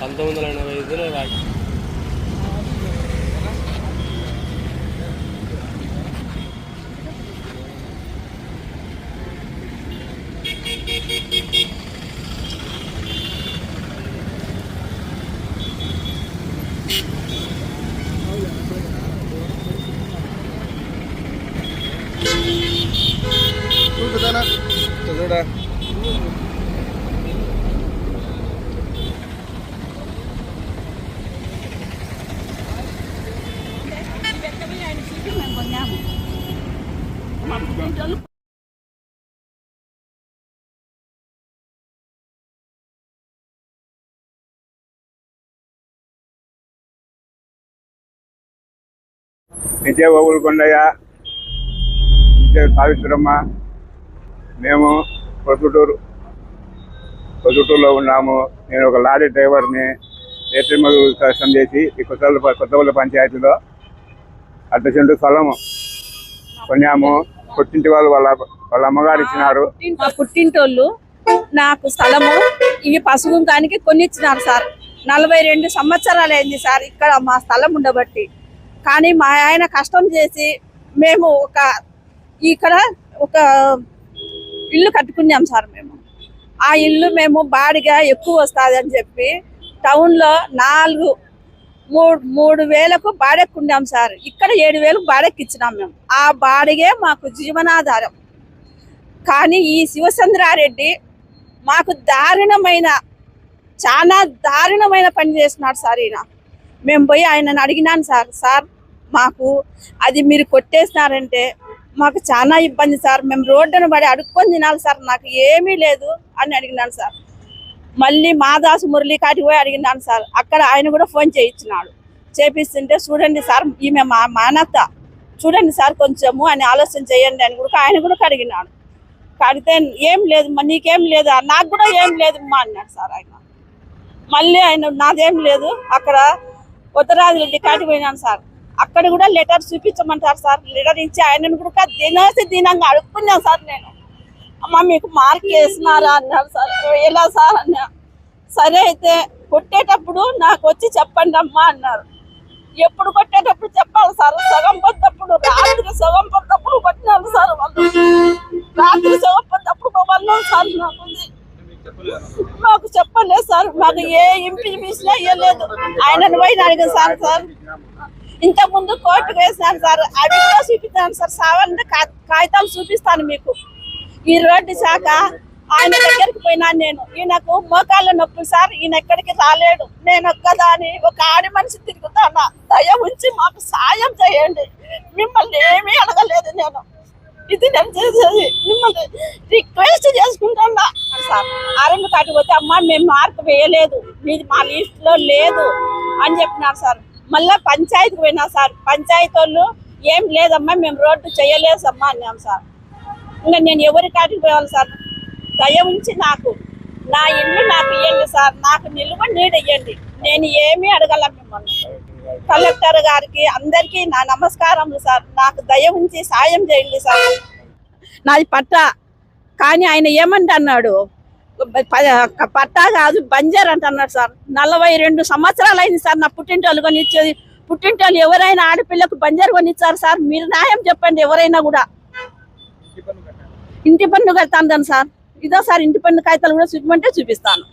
పంతొమ్మిది వందల ఎనభై ఐదులో రాయి చూడా నిత్య బాబులు కొండయ్య విజయ సావిత్రమ్మ మేము పొద్దుటూరు పొద్దుటూరులో ఉన్నాము. నేను ఒక లారీ డ్రైవర్ని ఏటీఎంలు కష్టం చేసి ఈ కొత్త కొత్తపల్లి పంచాయతీలో అడ్డచెంటు స్థలము కొన్నాము. పుట్టింటి వాళ్ళు వాళ్ళ వాళ్ళ అమ్మగారు ఇచ్చినారు. మా పుట్టింటోళ్ళు నాకు స్థలము ఇవి పసుగుంకానికి కొనిచ్చినారు సార్. నలభై రెండు సంవత్సరాలు అయింది సార్ ఇక్కడ మా స్థలం ఉండబట్టి. కానీ మా ఆయన కష్టం చేసి మేము ఒక ఇక్కడ ఒక ఇల్లు కట్టుకున్నాం సార్ మేము. ఆ ఇల్లు మేము బాడిగా ఎక్కువ వస్తుంది అని చెప్పి టౌన్లో నాలుగు మూడు మూడు వేలకు బాడెక్కున్నాం సార్. ఇక్కడ ఏడు వేలకు బాడెక్కి ఇచ్చినాం మేము. ఆ బాడిగే మాకు జీవనాధారం. కానీ ఈ శివచంద్రారెడ్డి మాకు దారుణమైన చాలా దారుణమైన పని చేస్తున్నాడు సార్ ఈయన. మేము పోయి ఆయనను అడిగినాను సార్ సార్ మాకు అది మీరు కొట్టేసినారంటే మాకు చాలా ఇబ్బంది సార్. మేము రోడ్డును పడి అడుక్కొని తినాలి సార్. నాకు ఏమీ లేదు అని అడిగినాను సార్. మళ్ళీ మాదాసు మురళి కాటికి పోయి అడిగినాను సార్. అక్కడ ఆయన కూడా ఫోన్ చేయించినాడు. చేపిస్తుంటే చూడండి సార్ ఈమె మా మానత చూడండి సార్ కొంచెము అని ఆలోచన చేయండి అని కూడా ఆయన కూడా అడిగినాడు. కడితే ఏం లేదు మా నీకేం లేదు నాకు కూడా ఏం లేదు అమ్మా అన్నాడు సార్ ఆయన. మళ్ళీ ఆయన నాదేం లేదు అక్కడ ఉత్తరాది రెడ్డి పోయినాను సార్. అక్కడ కూడా లెటర్ చూపించమంటారు సార్. లెటర్ ఇచ్చి ఆయనను కూడా దినోసి దినంగా అడుక్కున్నాను సార్ నేను. అమ్మ మీకు మార్క్ వేసినారా అన్నారు సార్? ఎలా సార్ అన్నా. సరే అయితే కొట్టేటప్పుడు నాకు వచ్చి చెప్పండి అమ్మా అన్నారు. ఎప్పుడు కొట్టేటప్పుడు చెప్పాలి సార్? సగం పొద్దప్పుడు రాత్రి సగం పొద్దప్పుడు కొట్టినారు సార్ వాళ్ళు. రాత్రి సగం పొద్దప్పుడు వాళ్ళు సార్ నాకు. ఉంది. మాకు చెప్పలేదు సార్. మాకు ఏ ఇంప్లిమెంటేషన్ ఇవ్వలేదు ఆయనను పోయి అడిగాను సార్ సార్. ఇంత ముందు కోర్టుకు వేసినాను సార్. అవి చూపిస్తాను సార్. సావంటే కా- కాగితాలు చూపిస్తాను మీకు. ఈ రోడ్డు శాఖ ఆయన దగ్గరికి పోయినా నేను. ఈయనకు మోకాళ్ళ నొప్పులు సార్. ఈయన ఎక్కడికి రాలేడు. నేను ఒక్కదాని ఒక ఆడి మనిషి తిరుగుతానా? దయ ఉంచి మాకు సాయం చేయండి. మిమ్మల్ని ఏమీ అడగలేదు నేను. ఇది నేను చేసేది. మిమ్మల్ని రిక్వెస్ట్ చేసుకుంటున్నా సార్. ఆరంభ కాటికి పోతే అమ్మ మేము మార్క్ వేయలేదు. మీది మా లిస్ట్లో లేదు అని చెప్పినారు సార్. మళ్ళా పంచాయతీకి పోయినా సార్. పంచాయతీ వాళ్ళు ఏం లేదమ్మా మేము రోడ్డు చేయలేదమ్మా అన్నాం సార్. ఇంకా నేను ఎవరి కాటికి పోవాలి సార్? దయ ఉంచి నాకు నా ఇల్లు నాకు ఇవ్వండి సార్. నాకు నిలువ నీడ ఇవ్వండి నేను ఏమీ అడగల మిమ్మల్ని. కలెక్టర్ గారికి అందరికీ నా నమస్కారములు సార్. నాకు దయ ఉంచి సాయం చేయండి సార్. నాది పట్టా. కానీ ఆయన ఏమంటన్నాడు పట్టా కాదు బంజర్ అంటున్నాడు సార్. నలభై రెండు సంవత్సరాలు అయింది సార్ నా పుట్టింటోళ్ళు కొనిచ్చేది. పుట్టింటోళ్ళు ఎవరైనా ఆడపిల్లకు బంజర్ కొనిచ్చారు సార్. మీరు న్యాయం చెప్పండి ఎవరైనా కూడా. ఇంటి పన్ను కడతాను సార్ ఇదో సార్ ఇంటి పన్ను కాగితాలు కూడా చూపమంటే చూపిస్తాను.